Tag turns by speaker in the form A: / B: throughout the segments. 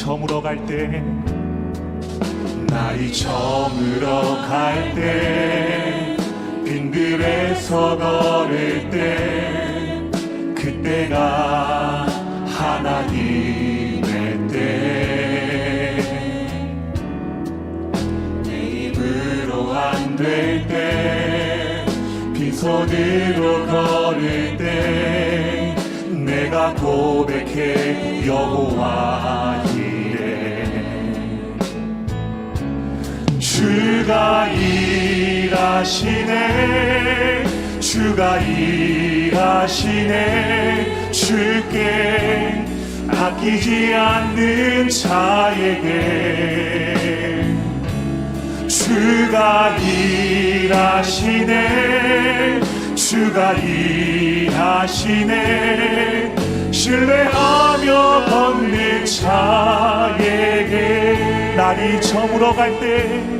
A: 저물어 갈 때 날이 저물어 갈 때 빈들에서 걸을 때 그때가 하나님의 때내 입으로 안 될 때 빈손으로 걸을 때 내가 고백해 여호와 주가 일하시네. 주가 일하시네. 주께 아끼지 않는 자에게 주가 일하시네. 주가 일하시네. 신뢰하며 걷는 자에게 날이 저물어 갈 때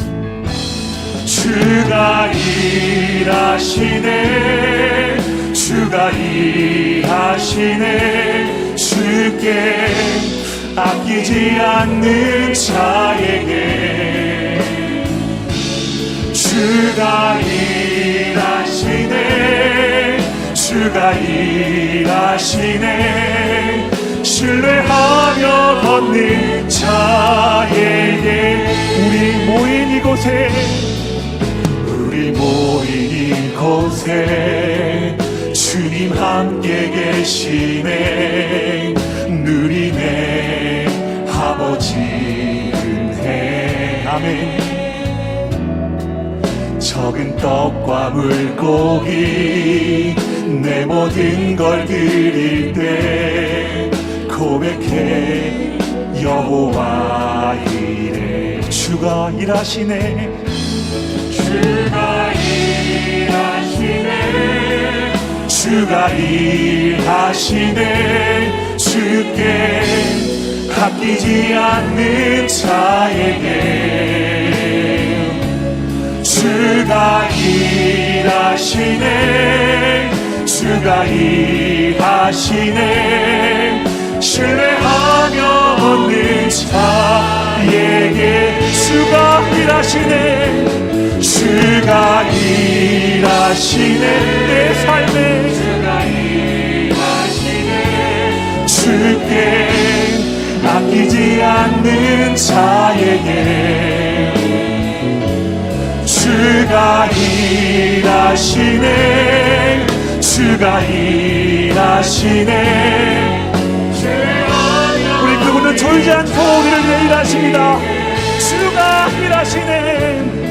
A: 주가 일하시네. 주가 일하시네. 주께 아끼지 않는 자에게. 주가 일하시네. 주가 일하시네. 신뢰하며 걷는 자에게 우리 모인 이곳에 우리 모인 이곳에 주님 함께 계시네. 누리네 아버지 은혜 아멘. 적은 떡과 물고기 내 모든 걸 드릴 때 고백해 여호와 이래. 주가 일하시네 주가 일하시네. 주께 아끼지 않는 자에게 주가 일하시네. 주가 일하시네. 신뢰하며 얻는 자에게 주가 일하시네. 주가 일하시네 내 삶에. 주가 일하시네 주께 아끼지 않는 자에게. 주가 일하시네 주가 일하시네. 우리 그분은 졸지 않고 우리를 위해 일하십니다. 주가 일하시네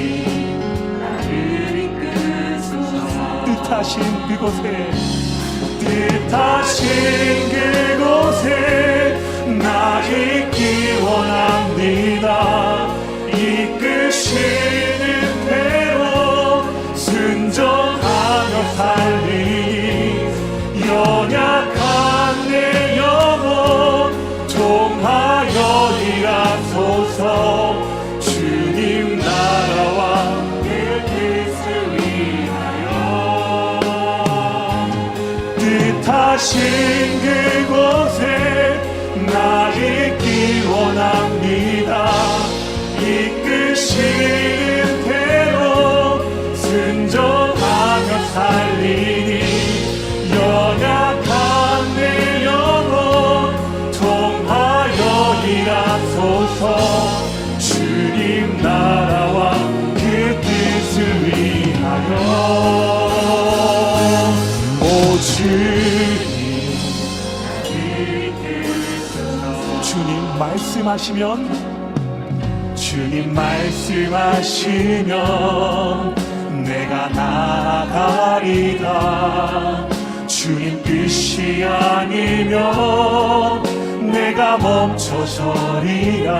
A: 뜻하신 그곳에 뜻하신 그곳에 나 있기 원합니다. 이끄시 뜻하 말씀하시면 주님 말씀하시면 내가 나가리다. 주님 뜻이 아니면 내가 멈춰서리라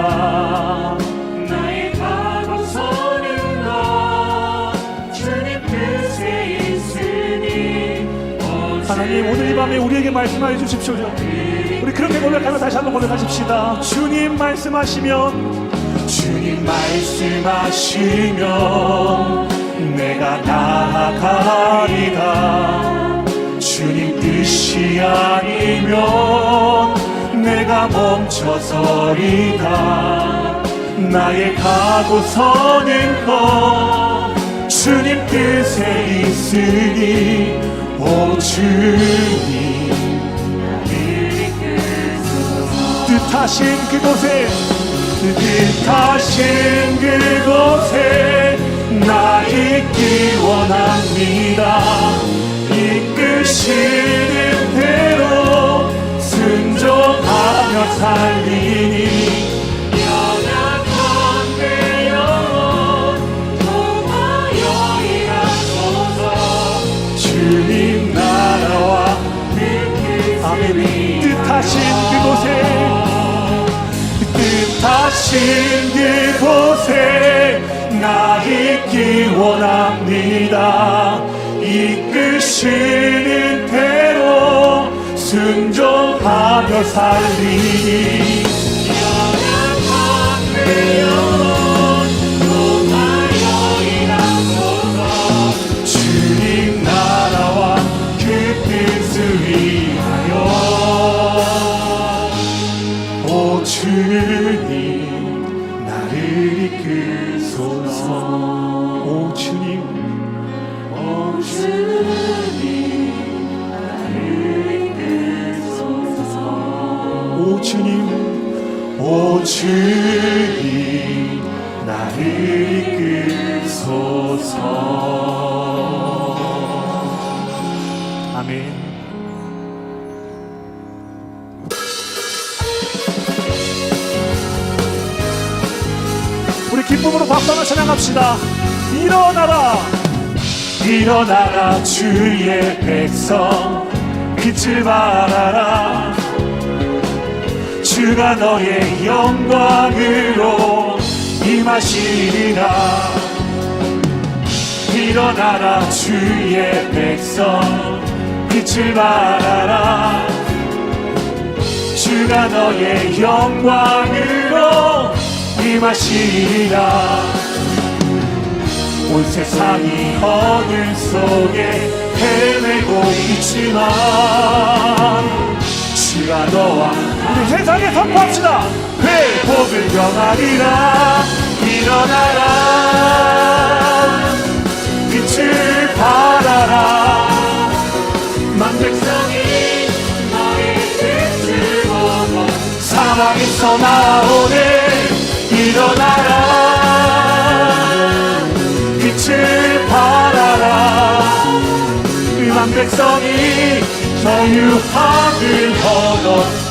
A: 하나님 오늘 이 밤에 우리에게 말씀하여 주십시오 우리 그렇게 고백하며 다시 한번 고백하십시다. 주님 말씀하시면 주님 말씀하시면 내가 나아가리다 주님 뜻이 아니면 내가 멈춰서리다 나의 가고 서는 것 주님 뜻에 있으니 오 주님. 뜻하신 그곳에 뜻하신 그곳에 나 있기 원합니다. 이끄시는 대로 순종하며 살리니 뜻하신 그곳에 뜻하신 그곳에 나 있기 원합니다. 이끄시는 대로 순종하며 살리니 연약한 내 주님 나를 이끄소서 아멘 기쁨으로 박수하며 찬양합시다. 일어나라. 일어나라 주의 백성. 빛을 발하라 주가 너의 영광으로 임하시리라. 일어나라 주의 백성. 빛을 발하라. 주가 너의 영광으로 임하시리라. 온 세상이 어둠 속에 헤매고 있지만 주가 너와 우리 세상에 선포합시다. 회복을 경하리라. 일어나라. 빛을 발하라. 만백성이 너의 빛을 보고 사망에서 나오네. 일어나라. 빛을 발하라. 만 백성이 자유함을 얻어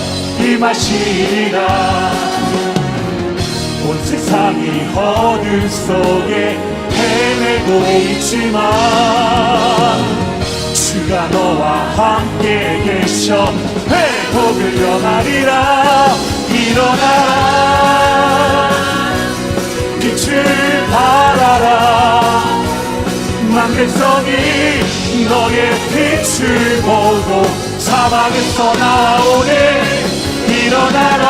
A: 임하시리라. 온 세상이 어둠 속에 헤매고 있지만 주가 너와 함께 계셔 회복을 영하리라. 일어나라 빛을 발하라. 만 백성이 너의 빛을 보고 사방에서 나오네 일어나라.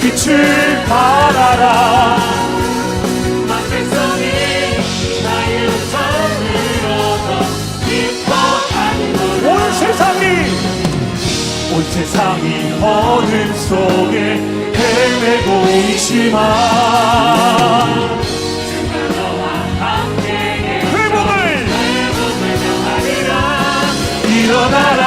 A: 빛을 발하라. 만 백성이 나의 손을 얻어 기뻐하는 온 세상이 온 세상이 어둠 속에 헤매고 있지만 회복을 일어나라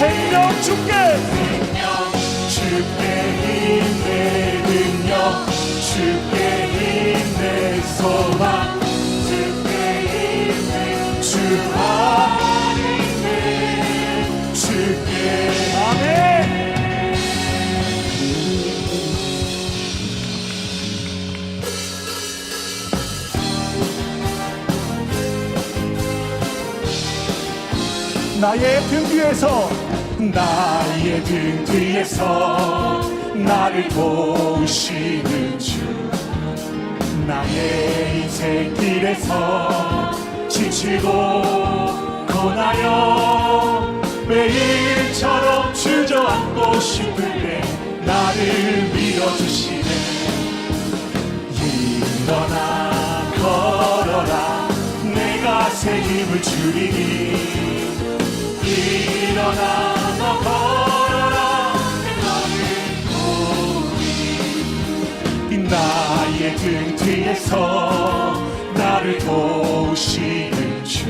A: 생명 주께 생명 주께 힘내 능력 주께 힘내 소망 주께 힘내 주께 아멘 나의 등 뒤에서 나의 등 뒤에서 나를 도우시는 주. 나의 인생 길에서 지치고 고나여 매일처럼 주저앉고 싶을 때 나를 밀어주시네. 일어나 걸어라. 내가 새 힘을 주리니. 일어나 등 뒤에서 나를 도우시는 주.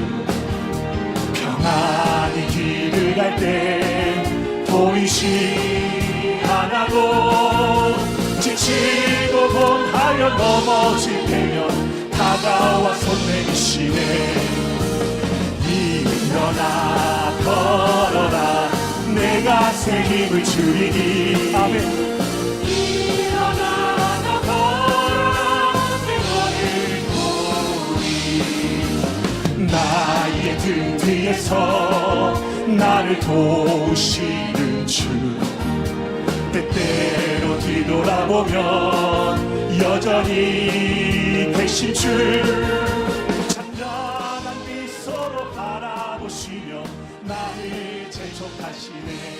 A: 평안히 길을 갈 때 보이시 하나고 지치고 곤하여 넘어질 때면 다가와 손 내미시네. 일어나 걸어라. 내가 새 힘을 주리니. 아멘 나의 등 뒤에서 나를 도우시는 주. 때때로 뒤돌아보면 여전히 계신 줄 찬란한 미소로 바라보시며 나를 재촉하시네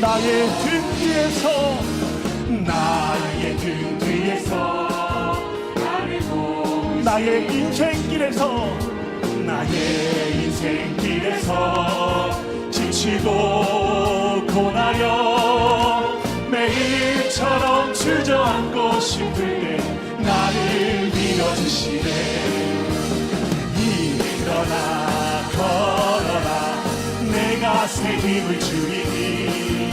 A: 나의 등 뒤에서 나의 등 뒤에서 나의 인생길에서 나의 인생길에서 지치고 고나여 매일처럼 주저앉고 싶을 때 나를 밀어주시네. 일어나 새 힘을 주리니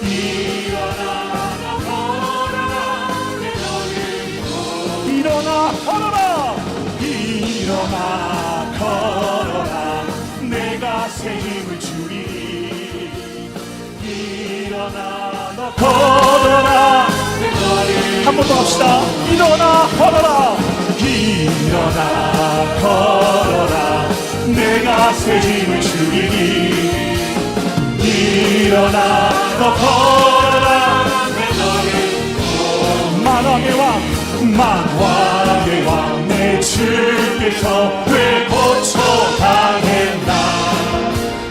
A: 일어나 너 걸어라. 내 너를 일어나 걸어라. 일어나 걸어라. 내가 새 힘을 주리니 일어나 너 걸어라. 한번 더 합시다. 일어나 걸어라. 일어나 걸어라. 내가 새 힘을 주리니 일어나 너 걸어라. 만왕의 왕 만왕의 왕내 주께서 왜 고쳐 당했나?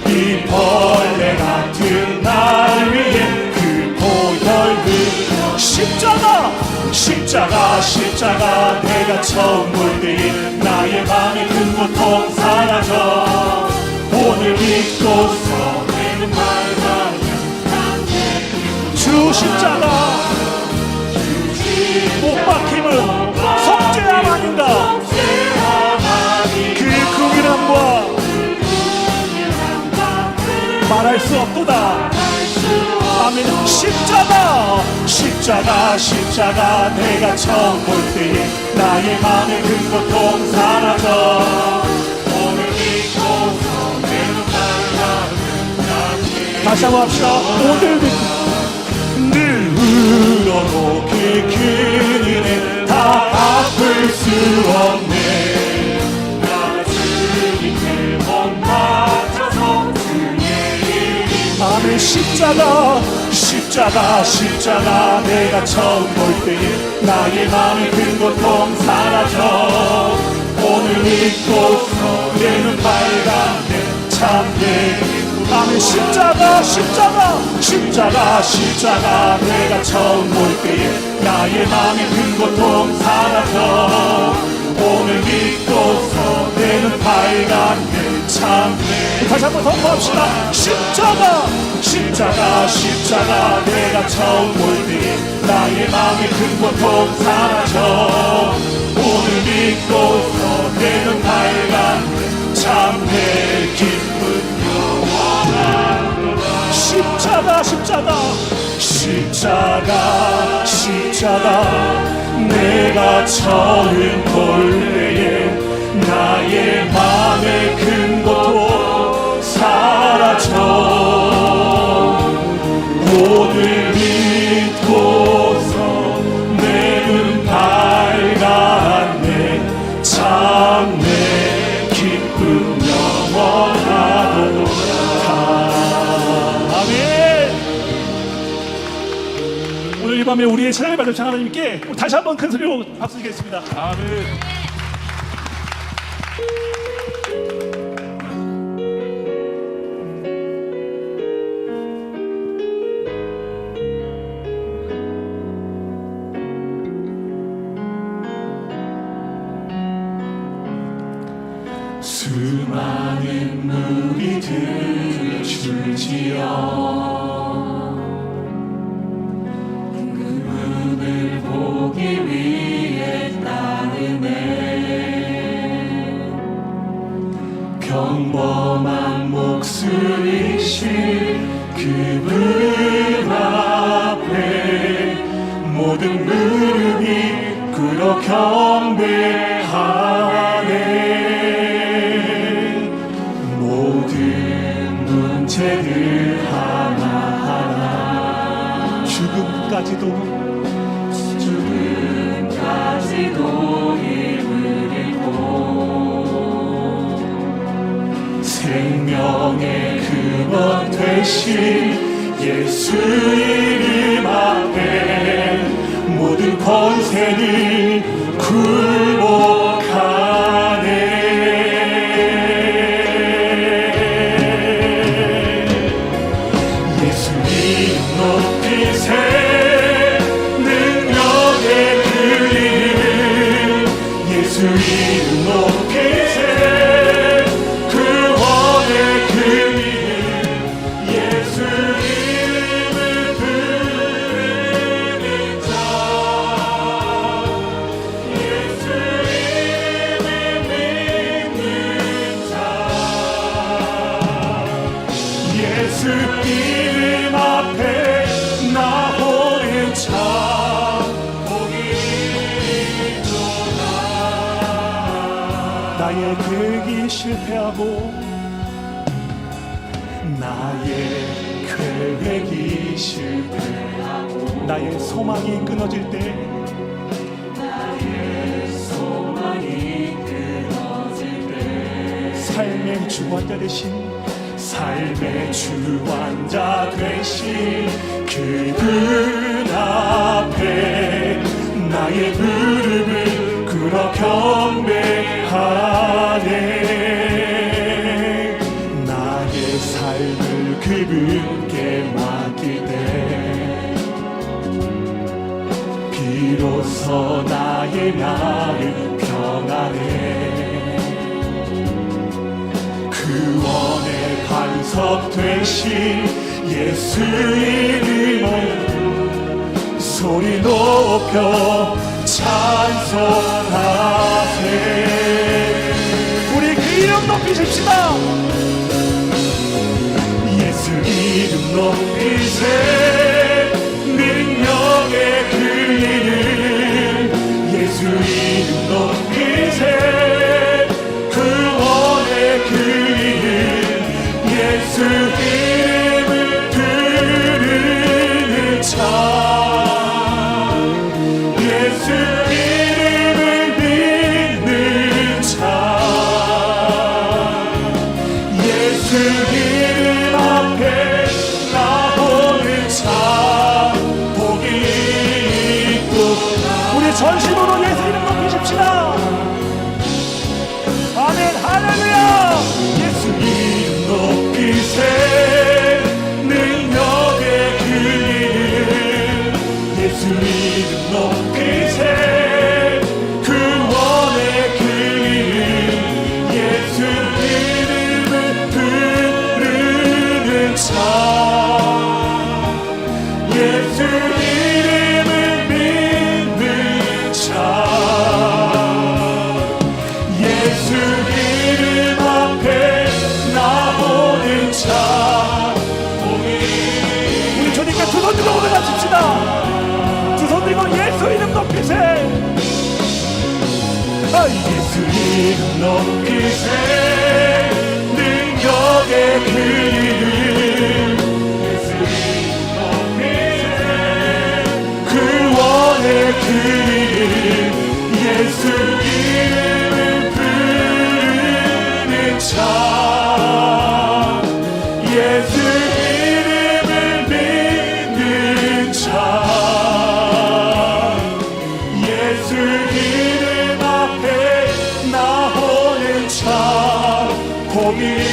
A: 이 벌레 같은 날 위해 그 보혈그 십자가 십자가 십자가 내가 처음 볼 때에 나의 맘의 큰 고통 사라져. 오늘 믿고서 주 십자가 못 박힘은 속죄함 아닌가. 그 긍휼함과 말할 수 없도다. 아멘. 십자가 십자가 십자가 내가 처음 볼 때에 나의 맘의 큰 고통 사라져. 다시 한번 합시다. 오늘 믿고 큰 은혜 다 갚을 수 없네.
B: 주님께 못 맞춰서 주의
A: 아멘. 십자가 십자가 십자가. 내가 처음 볼 때에 나의 마음의 큰 고통 사라져. 오늘 믿고서 내는 밝았네 참내 아멘. 십자가 십자가 십자가 십자가. 내가 처음 볼 때에 나의 마음의 큰 고통 사라져. 오늘 믿고서 내는 밝았네 참내 다시 한번 선포합시다. 십자가 십자가 십자가. 내가 처음 볼 때에 나의 마음의 큰 고통 사라져. 오늘 믿고서 내는 밝았네 참내 기 십자가 십자가. 십자가 십자가. 내가 처음 볼 때에 나의 마 밤에 우리의 찬양을 받은 하나님께 다시 한번 큰 소리로 박수 드리겠습니다. 아멘. 수많은 무리들 줄지어 범한 목숨이신 그분 앞에 모든 무릎이 꿇어 경배하네. 모든 문제들 하나하나 죽음까지도
B: 죽음까지도
A: 생명의 근원 되신 예수 이름 앞에 모든 권세를 굴복 나의 소망이 끊어질 때.
B: 소망이 끊어질 때
A: 삶의 주관자 되신 삶의 주관자 되신 그분 앞에 나의 무릎을 꿇어 경배하네. 나의 삶을 그분 비로소 나의 마음 평안해. 구원의 반석 되신 예수 이름을 소리 높여 찬송하세. 우리 그 이름 높이십시다. 예수 이름 높이세 믿음
C: 높으세
A: 높이세 능력의 그이름
C: 예수님 높이세
A: 그 원의 그 me.